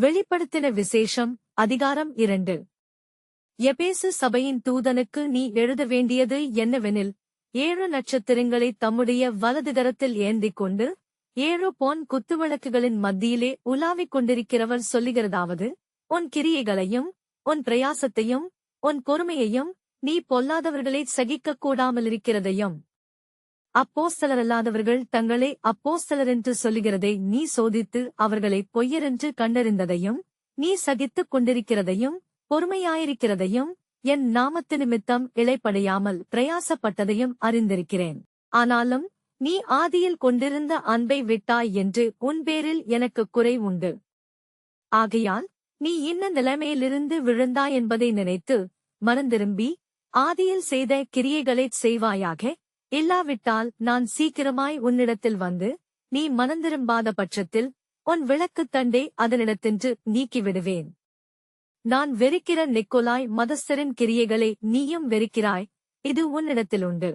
வெளிப்படுத்தின விசேஷம் அதிகாரம் இரண்டு. எபேசு சபையின் தூதனுக்கு நீ எழுத வேண்டியது என்னவெனில் ஏழு நட்சத்திரங்களை தம்முடைய வலதுகரத்தில் ஏந்திக் கொண்டு ஏழு பொன் குத்துவிளக்குகளின் மத்தியிலே உலாவிக் கொண்டிருக்கிறவர் சொல்லுகிறதாவது உன் கிரியைகளையும் உன் பிரயாசத்தையும் உன் பொறுமையையும் நீ பொல்லாதவர்களை சகிக்கக் கூடாமலிருக்கிறதையும். அப்போஸ்தலரல்லாதவர்கள் தங்களை அப்போஸ்தலரென்று சொல்லுகிறதை நீ சோதித்து அவர்களை பொய்யரென்று கண்டறிந்ததையும் நீ சகித்துக் கொண்டிருக்கிறதையும் பொறுமையாயிருக்கிறதையும் என் நாமத்து நிமித்தம் இளைப்படையாமல் பிரயாசப்பட்டதையும் அறிந்திருக்கிறேன். ஆனாலும் நீ ஆதியில் கொண்டிருந்த அன்பை விட்டாய் என்று உன் பேரில் எனக்கு குறை உண்டு. ஆகையால் நீ இன்ன நிலைமையிலிருந்து விழுந்தாய் என்பதை நினைத்து மனந்திரும்பி ஆதியில் செய்த கிரியைகளைச் செய்வாயாக இல்லாவிட்டால் நான் சீக்கிரமாய் உன்னிடத்தில் வந்து நீ மனந்திரும்பாத பட்சத்தில் உன் விளக்குத் தண்டே அதனிடத்தின்று நீக்கிவிடுவேன். நான் வெறுக்கிற நிக்கோலாய் மதஸ்தரின் கிரியைகளை நீயும் வெறுக்கிறாய் இது உன்னிடத்திலுண்டு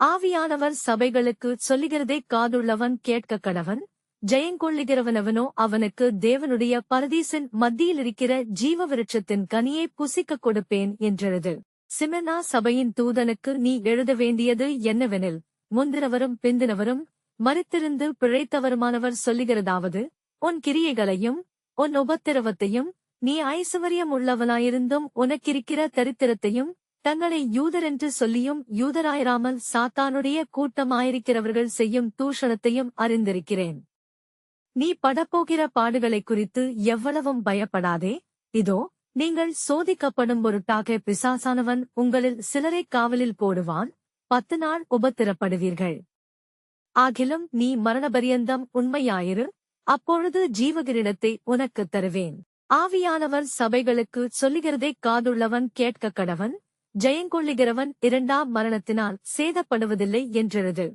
ஆவியானவர் சபைகளுக்கு சொல்லுகிறதை காதுள்ளவன் கேட்க கடவன் ஜெயங்கொள்ளுகிறவனவனோ அவனுக்கு தேவனுடைய பரதீசின் மத்தியில் இருக்கிற ஜீவ விருட்சத்தின் கனியை புசிக்கக் கொடுப்பேன் என்றெழுது. சிமெனா சபையின் தூதனுக்கு நீ எழுத வேண்டியது என்னவெனில் முந்தினவரும் பிந்தினவரும் மறித்திருந்து பிழைத்தவருமானவர் சொல்லுகிறதாவது உன் கிரியைகளையும் உன் உபத்திரவத்தையும் நீ ஐசுவரியம் உள்ளவனாயிருந்தும் உனக்கிருக்கிற தரித்திரத்தையும் தங்களை யூதரென்று சொல்லியும் யூதராயிராமல் சாத்தானுடைய கூட்டமாயிருக்கிறவர்கள் செய்யும் தூஷணத்தையும் அறிந்திருக்கிறேன். நீ படப்போகிற பாடுகளைக் குறித்து எவ்வளவும் பயப்படாதே. இதோ நீங்கள் சோதிக்கப்படும் பொருட்டாக பிசாசானவன் உங்களில் சிலரைக் காவலில் போடுவான் பத்து நாள் உபத்திரப்படுவீர்கள். ஆகிலும் நீ மரணபரியந்தம் உண்மையாயிரு அப்பொழுது ஜீவகிரீடத்தை உனக்குத் தருவேன். ஆவியானவர் சபைகளுக்கு சொல்லுகிறதைக் காதுள்ளவன் கேட்க கடவன் ஜெயங்கொள்ளுகிறவன் இரண்டாம் மரணத்தினால் சேதப்படுவதில்லை என்றெழுது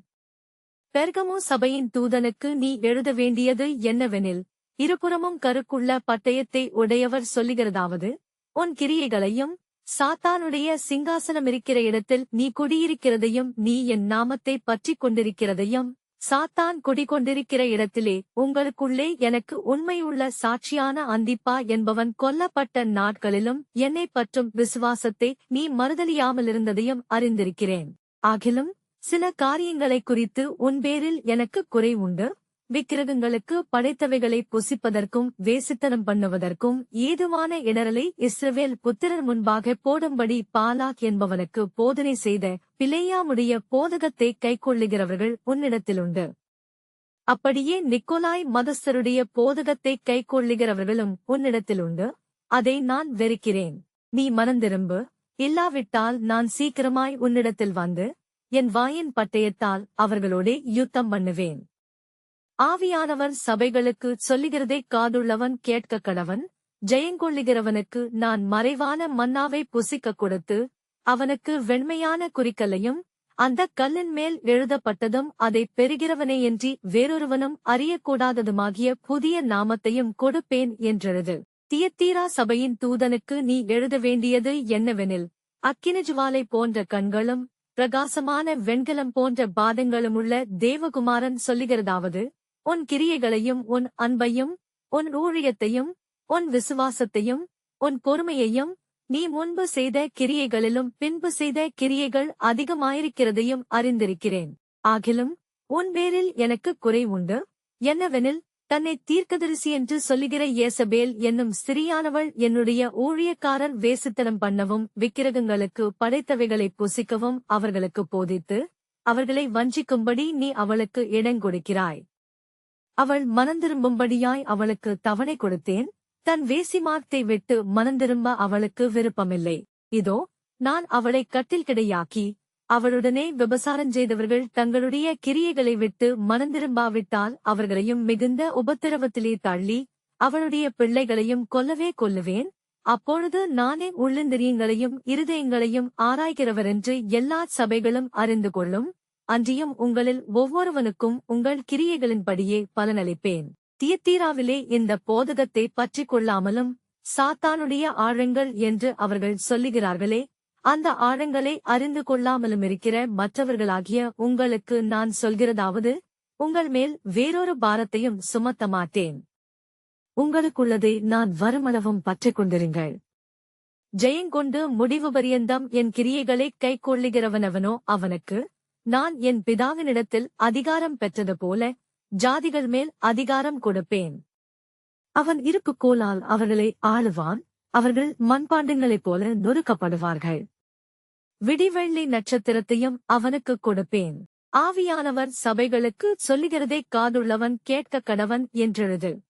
பெர்கமோ சபையின் தூதனுக்கு நீ எழுத வேண்டியது என்னவெனில் இருபுறமும் கருக்குள்ள பட்டயத்தை உடையவர் சொல்லுகிறதாவது உன் கிரியைகளையும் சாத்தானுடைய சிங்காசனமிருக்கிற இடத்தில் நீ குடியிருக்கிறதையும் நீ என் நாமத்தை பற்றிக் கொண்டிருக்கிறதையும் சாத்தான் குடிகொண்டிருக்கிற இடத்திலே உங்களுக்குள்ளே எனக்கு உண்மையுள்ள சாட்சியான அந்திப்பா என்பவன் கொல்லப்பட்ட நாட்களிலும் என்னை பற்றும் விசுவாசத்தை நீ மறுதலியாமலிருந்ததையும் அறிந்திருக்கிறேன். ஆகிலும் சில காரியங்களைக் குறித்து உன் பேரில் எனக்கு குறை உண்டு? விக்கிரகங்களுக்கு படைத்தவைகளை புசிப்பதற்கும் வேசித்தனம் பண்ணுவதற்கும் ஏதுவான இடரலை இஸ்ரவேல் புத்திரர் முன்பாக போடும்படி பாலாக் என்பவனுக்கு போதனை செய்த பிளேயாமுடைய போதகத்தை கைக்கொள்ளுகிறவர்கள் உன்னிடத்திலுண்டு. அப்படியே நிக்கோலாய் மதஸ்தருடைய போதகத்தை கைக்கொள்ளுகிறவர்களும் உன்னிடத்திலுண்டு. அதை நான் வெறுக்கிறேன். நீ மனந்திரும்பு. இல்லாவிட்டால் நான் சீக்கிரமாய் உன்னிடத்தில் வந்து என் வாயின் பட்டயத்தால் அவர்களோடே யுத்தம் பண்ணுவேன். ஆவியானவர் சபைகளுக்கு சொல்லுகிறதைக் காதுள்ளவன் கேட்க கடவன் ஜெயங்கொள்ளுகிறவனுக்கு நான் மறைவான மன்னாவை புசிக்கக் கொடுத்து அவனுக்கு வெண்மையான குறிக்கலையும் அந்த கல்லின் மேல் எழுதப்பட்டதும் அதை பெறுகிறவனேயன்றி வேறொருவனும் அறியக்கூடாததுமாகிய புதிய நாமத்தையும் கொடுப்பேன் என்றெழுது. தியத்தீரா சபையின் தூதனுக்கு நீ எழுத வேண்டியது என்னவெனில் அக்கினஜுவாலை போன்ற கண்களும் பிரகாசமான வெண்கலம் போன்ற பாதங்களுமுள்ள தேவகுமாரன் சொல்லுகிறதாவது உன் கிரியைகளையும் உன் அன்பையும் உன் ஊழியத்தையும் உன் விசுவாசத்தையும் உன் பொறுமையையும் நீ முன்பு செய்த கிரியைகளிலும் பின்பு செய்த கிரியைகள் அதிகமாயிருக்கிறதையும் அறிந்திருக்கிறேன். ஆகிலும் உன் பேரில் எனக்கு குறை உண்டு. என்னவெனில் தன்னை தீர்க்கதரிசி என்று சொல்லுகிற ஏசபேல் என்னும் சிறியானவள் என்னுடைய ஊழியக்காரர் வேசித்தனம் பண்ணவும் விக்கிரகங்களுக்கு படைத்தவைகளை புசிக்கவும் அவர்களுக்கு போதித்து அவர்களை வஞ்சிக்கும்படி நீ அவளுக்கு இடங்கொடுக்கிறாய் அவள் மனந்திரும்பும்படியாய் அவளுக்கு தவணை கொடுத்தேன். தன் வேசிமார்த்தை விட்டு மனந்திரும்ப அவளுக்கு விருப்பமில்லை. இதோ நான் அவளை கட்டில் கிடையாக்கி அவளுடனே விபசாரம் செய்தவர்கள் தங்களுடைய கிரியைகளை விட்டு மனந்திரும்பாவிட்டால் அவர்களையும் மிகுந்த உபத்திரவத்திலே தள்ளி அவளுடைய பிள்ளைகளையும் கொல்லவே கொல்லுவேன். அப்பொழுது நானே உள்ளந்திரியங்களையும் இருதயங்களையும் ஆராய்கிறவரென்று எல்லா சபைகளும் அறிந்து கொள்ளும். அன்றியும் உங்களில் ஒவ்வொருவனுக்கும் உங்கள் கிரியைகளின்படியே பலனளிப்பேன். தியத்தீராவிலே இந்த போதகத்தை பற்றிக் கொள்ளாமலும் சாத்தானுடைய ஆழங்கள் என்று அவர்கள் சொல்லுகிறார்களே அந்த ஆழங்களை அறிந்து கொள்ளாமலும் இருக்கிற மற்றவர்களாகிய உங்களுக்கு நான் சொல்கிறதாவது உங்கள் மேல் வேறொரு பாரத்தையும் சுமத்த மாட்டேன் உங்களுக்குள்ளதை நான் வருமளவும் பற்றிக் கொண்டிருங்கள் ஜெயங்கொண்டு முடிவு பரியந்தம் என் கிரியைகளைக் கைக்கொள்ளுகிறவனவனோ அவனுக்கு? நான் என் பிதாவினிடத்தில் அதிகாரம் பெற்றது போல ஜாதிகள் மேல் அதிகாரம் கொடுப்பேன். அவன் இருப்பு கோலால் அவர்களை ஆளுவான் அவர்கள் மண்பாண்டங்களைப் போல நொறுக்கப்படுவார்கள். விடிவெள்ளி நட்சத்திரத்தையும் அவனுக்கு கொடுப்பேன். ஆவியானவர் சபைகளுக்கு சொல்லுகிறதே காதுள்ளவன் கேட்க கடவன் என்றெழுது.